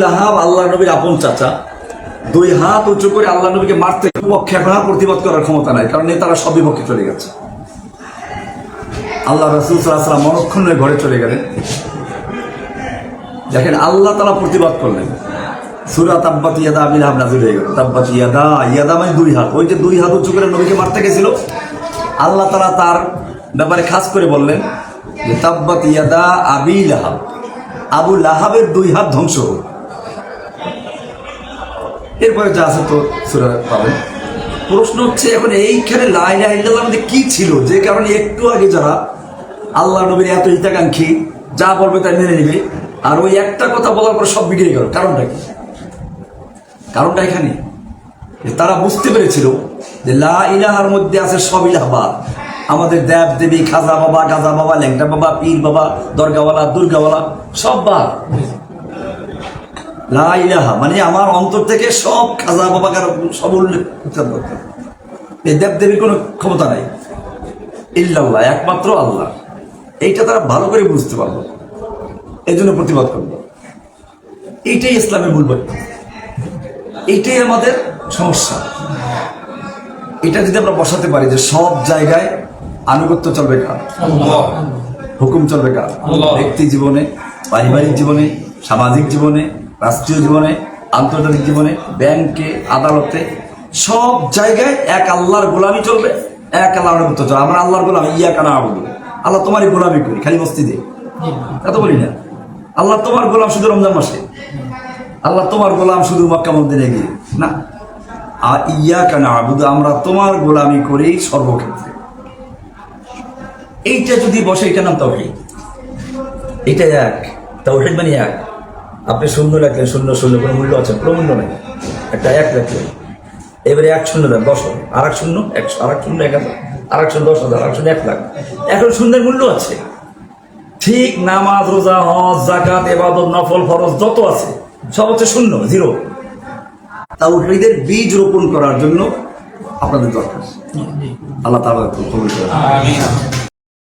লাহাব আল্লাহ নবীর আপন চাচা। দুই হাত উঁচু করে আল্লাহ নবীকে মারতে পক্ষে এখন আর প্রতিবাদ করার ক্ষমতা নাই, কারণ নেতারা সব বিপক্ষে চলে গেছে। আল্লাহ রসুল সাল্লাম মনক্ষণ হয়ে ঘরে চলে গেলেন। দেখেন, আল্লাহ তালা প্রতিবাদ করলেন। সুরা ইয়াদা নাজির হয়ে গেল। ইয়াদা ইয়াদা মানে দুই হাত। ওই যে দুই হাত উঁচু করে নবীকে মারতে গেছিল, আল্লাহ তালা তার ব্যাপারে খাস করে বললেন যে, তাব্বাত ইয়াদা আবি আবু লাহাবের দুই হাত ধ্বংস এরপরে যা আছে তো সুরা পাবেন প্রশ্ন হচ্ছে, এখন এইখানে লাইলা ইল্লাল্লাহ মধ্যে কি ছিল? যে কারণে একটু আগে যারা আল্লাহ নবীর এত হিতাকাঙ্ক্ষী, যা বলবে তাই মেনে নিবে। আর ওই একটা কথা বলার পর সব বিগড়ে গেল। কারণটা কি? কারণটা এখানে। তারা বুঝতে পেরেছিল যে লা ইলাহার মধ্যে আছে সব ইলাহাবাদ আমাদের দেব, দেবী, খাজা বাবা, গাজা বাবা, ল্যাংটা বাবা, পীর বাবা, দরগাওয়ালা, দুর্গাওয়ালা, সব বাদ। লা ইলাহা মানে আমার অন্তর থেকে সব খাজা বাবা কারও সব উল্লেখ উচ্চারণ করতে এই দেব দেবীর কোনো ক্ষমতা নাই। ইল্লাল্লাহ একমাত্র আল্লাহ। এইটা তারা ভালো করে বুঝতে পারল। এই জন্য প্রতিবাদ করল। এইটাই ইসলামের মূল বাক্য এইটাই আমাদের সমস্যা। এটা যদি আমরা বসাতে পারি যে সব জায়গায় আনুগত্য চলবে কার? হুকুম চলবে কার? ব্যক্তি জীবনে পারিবারিক জীবনে সামাজিক জীবনে রাষ্ট্রীয় জীবনে, আন্তর্জাতিক জীবনে, ব্যাংকে, আদালতে, সব জায়গায় এক আল্লাহর গোলামি চলবে, এক আল্লাহর আনুগত্য চলবে। আমরা আল্লাহর গোলামি ইয়া কানা আবুদু আল্লাহ তোমারই গোলামি করি, খালি মসজিদে। এত বলি না। আল্লাহ তোমার গোলাম শুধু রমজান মাসে। আল্লাহ তোমার গোলাম শুধু মক্কা মন্দিরে গিয়ে। না। আর ইয়া কেন আবুদু আমরা তোমার গোলামি করি সর্বক্ষেত্রে। এইটা যদি বসে এটা নাম তাওহিদ। এটা এক। তাওহিদ মানে এক। আপনি শূন্য রাখলেন শূন্য শূন্য কোনো মূল্য আছে? কোনো মূল্য নেই। একটা এক রাখলেন এবারে এক শূন্য দেন দশ হবে। আর এক শূন্য একশো আর এক শূন্য এক হাজার। আর এক শূন্য দশ হাজার আর এক শূন্য এক লাখ। এখন শূন্যের মূল্য আছে। ঠিক নামাজ রোজা হজ জাকাত এবাদত নফল ফরজ যত আছে সব হচ্ছে শূন্য জিরো। তাওহীদের বীজ রোপণ করার জন্য আপনাদের দরকার। আল্লাহ তাআলা কবুল করেন